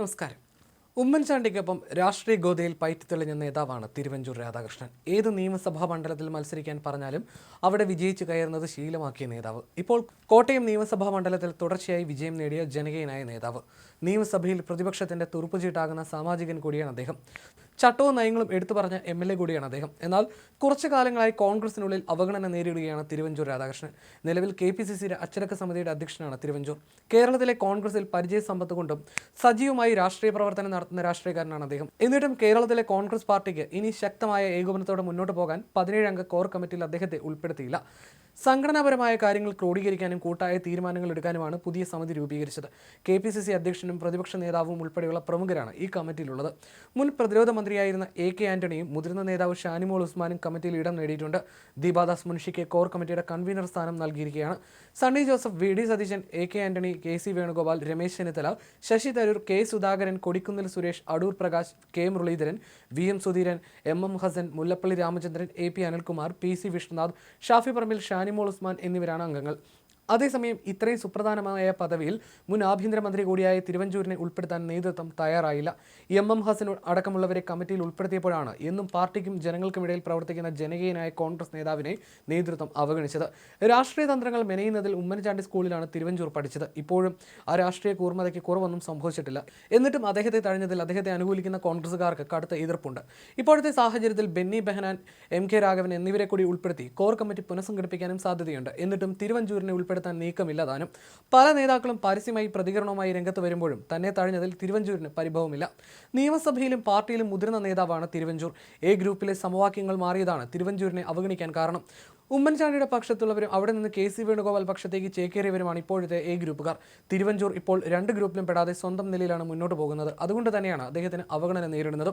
നമസ്കാരം. ഉമ്മൻചാണ്ടിക്കൊപ്പം രാഷ്ട്രീയ ഗോതയിൽ പയറ്റിത്തെളിഞ്ഞ നേതാവാണ് തിരുവഞ്ചൂർ രാധാകൃഷ്ണൻ. ഏത് നിയമസഭാ മണ്ഡലത്തിൽ മത്സരിക്കാൻ പറഞ്ഞാലും അവിടെ വിജയിച്ചു കയറുന്നത് ശീലമാക്കിയ നേതാവ്. ഇപ്പോൾ കോട്ടയം നിയമസഭാ മണ്ഡലത്തിൽ തുടർച്ചയായി വിജയം നേടിയ ജനകീയനായ നേതാവ്. നിയമസഭയിൽ പ്രതിപക്ഷത്തിന്റെ തുറുപ്പുചീട്ടാകുന്ന സാമാജികൻ കൂടിയാണ് അദ്ദേഹം. ചട്ടവും നയങ്ങളും എടുത്തു പറഞ്ഞ എം എൽ എ കൂടിയാണ് അദ്ദേഹം. എന്നാൽ കുറച്ചു കാലങ്ങളായി കോൺഗ്രസിനുള്ളിൽ അവഗണന നേരിടുകയാണ് തിരുവഞ്ചൂർ രാധാകൃഷ്ണൻ. നിലവിൽ കെ പി സി സിയുടെ അച്ചടക്ക സമിതിയുടെ അധ്യക്ഷനാണ് തിരുവഞ്ചൂർ. കേരളത്തിലെ കോൺഗ്രസിൽ പരിചയ സമ്പത്ത് കൊണ്ടും സജീവമായി രാഷ്ട്രീയ പ്രവർത്തനം നടത്തുന്ന രാഷ്ട്രീയക്കാരനാണ് അദ്ദേഹം. എന്നിട്ടും കേരളത്തിലെ കോൺഗ്രസ് പാർട്ടിക്ക് ഇനി ശക്തമായ ഏകോപനത്തോടെ മുന്നോട്ട് പോകാൻ പതിനേഴ് അംഗ കോർ കമ്മിറ്റിയിൽ അദ്ദേഹത്തെ ഉൾപ്പെടുത്തിയില്ല. സംഘടനാപരമായ കാര്യങ്ങൾ ക്രോഡീകരിക്കാനും കൂട്ടായ തീരുമാനങ്ങൾ എടുക്കാനുമാണ് പുതിയ സമിതി രൂപീകരിച്ചത്. കെ പി സി സി അധ്യക്ഷനും പ്രതിപക്ഷ നേതാവും ഉൾപ്പെടെയുള്ള പ്രമുഖരാണ് ഈ കമ്മിറ്റിയിലുള്ളത്. മുൻ പ്രതിരോധ മന്ത്രിയായിരുന്ന എ കെ ആന്റണിയും മുതിർന്ന നേതാവ് ഷാനിമോൾ ഉസ്മാനും കമ്മിറ്റിയിൽ ഇടം നേടിയിട്ടുണ്ട്. ദീപാദാസ് മുൻഷിക്ക് കോർ കമ്മിറ്റിയുടെ കൺവീനർ സ്ഥാനം നൽകിയിരിക്കുകയാണ്. Sunny Joseph V D Satheesan A K Antony K C Venugopal Ramesh Chennithala Shashi Tharoor K Sudhakaran Kodikunnil Suresh Adoor Prakash K Muraleedharan V M Sudheeran M M Hassan Mullappally Ramachandran A P Anilkumar P C Vishnunath Shafi Parambil Shanimol Usman എന്നിവരാണ് അംഗങ്ങൾ അതേസമയം ഇത്രയും സുപ്രധാനമായ പദവിയിൽ മുൻ ആഭ്യന്തരമന്ത്രി കൂടിയായ തിരുവഞ്ചൂരിനെ ഉൾപ്പെടുത്താൻ നേതൃത്വം തയ്യാറായില്ല. എം എം ഹസൻ അടക്കമുള്ളവരെ കമ്മിറ്റിയിൽ ഉൾപ്പെടുത്തിയപ്പോഴാണ് എന്നും പാർട്ടിക്കും ജനങ്ങൾക്കുമിടയിൽ പ്രവർത്തിക്കുന്ന ജനകീയനായ കോൺഗ്രസ് നേതാവിനെ നേതൃത്വം അവഗണിച്ചത്. രാഷ്ട്രീയ തന്ത്രങ്ങൾ മെനയുന്നതിൽ ഉമ്മൻചാണ്ടി സ്കൂളിലാണ് തിരുവഞ്ചൂർ പഠിച്ചത്. ഇപ്പോഴും ആ രാഷ്ട്രീയ കൂർമ്മതയ്ക്ക് കുറവൊന്നും സംഭവിച്ചിട്ടില്ല. എന്നിട്ടും അദ്ദേഹത്തെ തഴഞ്ഞതിൽ അദ്ദേഹത്തെ അനുകൂലിക്കുന്ന കോൺഗ്രസുകാർക്ക് കടുത്ത എതിർപ്പുണ്ട്. ഇപ്പോഴത്തെ സാഹചര്യത്തിൽ ബെന്നി ബെഹനാൻ എം കെ രാഘവൻ എന്നിവരെ കൂടി ഉൾപ്പെടുത്തി കോർ കമ്മിറ്റി പുനഃസംഘടിപ്പിക്കാനും സാധ്യതയുണ്ട്. എന്നിട്ടും തിരുവഞ്ചൂരിനെ ഉൾപ്പെടുത്താൻ നീക്കമില്ല താനും. പല നേതാക്കളും പരസ്യമായി പ്രതികരണവുമായി രംഗത്ത് വരുമ്പോഴും തന്നെ തഴഞ്ഞതിൽ തിരുവഞ്ചൂരിന് പരിഭവമില്ല. നിയമസഭയിലും പാർട്ടിയിലും മുതിർന്ന നേതാവാണ് തിരുവഞ്ചൂർ. എ ഗ്രൂപ്പിലെ സമവാക്യങ്ങൾ മാറിയതാണ് തിരുവഞ്ചൂരിനെ അവഗണിക്കാൻ കാരണം. ഉമ്മൻചാണ്ടിയുടെ പക്ഷത്തുള്ളവരും അവിടെ നിന്ന് കെ സി വേണുഗോപാൽ പക്ഷത്തേക്ക് ചേക്കേറിയവരുമാണ് ഇപ്പോഴത്തെ എ ഗ്രൂപ്പുകാർ. തിരുവഞ്ചൂർ ഇപ്പോൾ രണ്ട് ഗ്രൂപ്പിലും പെടാതെ സ്വന്തം നിലയിലാണ് മുന്നോട്ട് പോകുന്നത്. അതുകൊണ്ട് തന്നെയാണ് അദ്ദേഹത്തിന് അവഗണന നേരിടുന്നത്.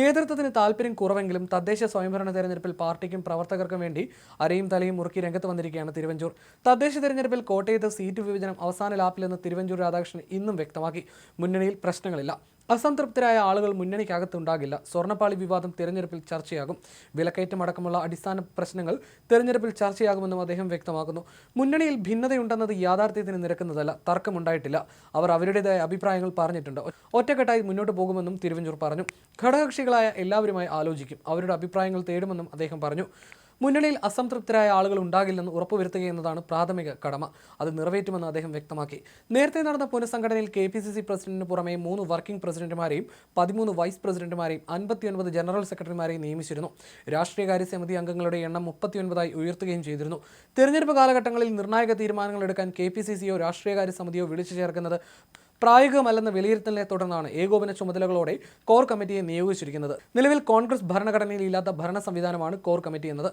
നേതൃത്വത്തിന് താല്പര്യം കുറവെങ്കിലും തദ്ദേശ സ്വയംഭരണ തെരഞ്ഞെടുപ്പിൽ പാർട്ടിക്കും പ്രവർത്തകർക്കും വേണ്ടി അരയും തലയും മുറുക്കി രംഗത്ത് വന്നിരിക്കുകയാണ് തിരുവഞ്ചൂർ. തദ്ദേശ തെരഞ്ഞെടുപ്പിൽ കോട്ടയത്ത് സീറ്റ് വിഭജനം അവസാന ലാപ്പിലെന്ന് തിരുവഞ്ചൂർ രാധാകൃഷ്ണൻ ഇന്നും വ്യക്തമാക്കി. മുന്നണിയിൽ പ്രശ്നങ്ങളില്ല. അസംതൃപ്തരായ ആളുകൾ മുന്നണിക്കകത്തുണ്ടാകില്ല. സ്വർണപ്പാളി വിവാദം തിരഞ്ഞെടുപ്പിൽ ചർച്ചയാകും. വിലക്കയറ്റം അടക്കമുള്ള അടിസ്ഥാന പ്രശ്നങ്ങൾ തിരഞ്ഞെടുപ്പിൽ ചർച്ചയാകുമെന്നും അദ്ദേഹം വ്യക്തമാക്കുന്നു. മുന്നണിയിൽ ഭിന്നതയുണ്ടെന്നത് യാഥാർത്ഥ്യത്തിന് നിരക്കുന്നതല്ല. തർക്കമുണ്ടായിട്ടില്ല. അവർ അവരുടേതായ അഭിപ്രായങ്ങൾ പറഞ്ഞിട്ടുണ്ട്. ഒറ്റക്കെട്ടായി മുന്നോട്ട് പോകുമെന്നും തിരുവഞ്ചൂർ പറഞ്ഞു. ഘടകകക്ഷികളായ എല്ലാവരുമായി ആലോചിക്കും. അവരുടെ അഭിപ്രായങ്ങൾ തേടുമെന്നും അദ്ദേഹം പറഞ്ഞു. മുന്നണിയിൽ അസംതൃപ്തരായ ആളുകൾ ഉണ്ടാകില്ലെന്ന് ഉറപ്പുവരുത്തുക എന്നതാണ് പ്രാഥമിക കടമ. അത് നിറവേറ്റുമെന്ന് അദ്ദേഹം വ്യക്തമാക്കി. നേരത്തെ നടന്ന പുനഃസംഘടനയിൽ കെ പി സി സി പ്രസിഡന്റിന് പുറമെ മൂന്ന് വർക്കിംഗ് പ്രസിഡന്റുമാരെയും പതിമൂന്ന് വൈസ് പ്രസിഡന്റുമാരെയും അൻപത്തിയൊൻപത് ജനറൽ സെക്രട്ടറിമാരെയും നിയമിച്ചിരുന്നു. രാഷ്ട്രീയകാര്യ സമിതി അംഗങ്ങളുടെ എണ്ണം മുപ്പത്തിയൊൻപതായി ഉയർത്തുകയും ചെയ്തിരുന്നു. തെരഞ്ഞെടുപ്പ് കാലഘട്ടങ്ങളിൽ നിർണായക തീരുമാനങ്ങൾ എടുക്കാൻ കെ പി സി സിയോ രാഷ്ട്രീയകാര്യ സമിതിയോ വിളിച്ചു ചേർക്കുന്നത് പ്രായോഗികമല്ലെന്ന വിലയിരുത്തലിനെ തുടർന്നാണ് ഏകോപന ചുമതലകളോടെ കോർ കമ്മിറ്റിയെ നിയോഗിച്ചിരിക്കുന്നത്. നിലവിൽ കോൺഗ്രസ് ഭരണഘടനയിൽ ഇല്ലാത്ത ഭരണ സംവിധാനമാണ് കോർ കമ്മിറ്റി എന്നത്.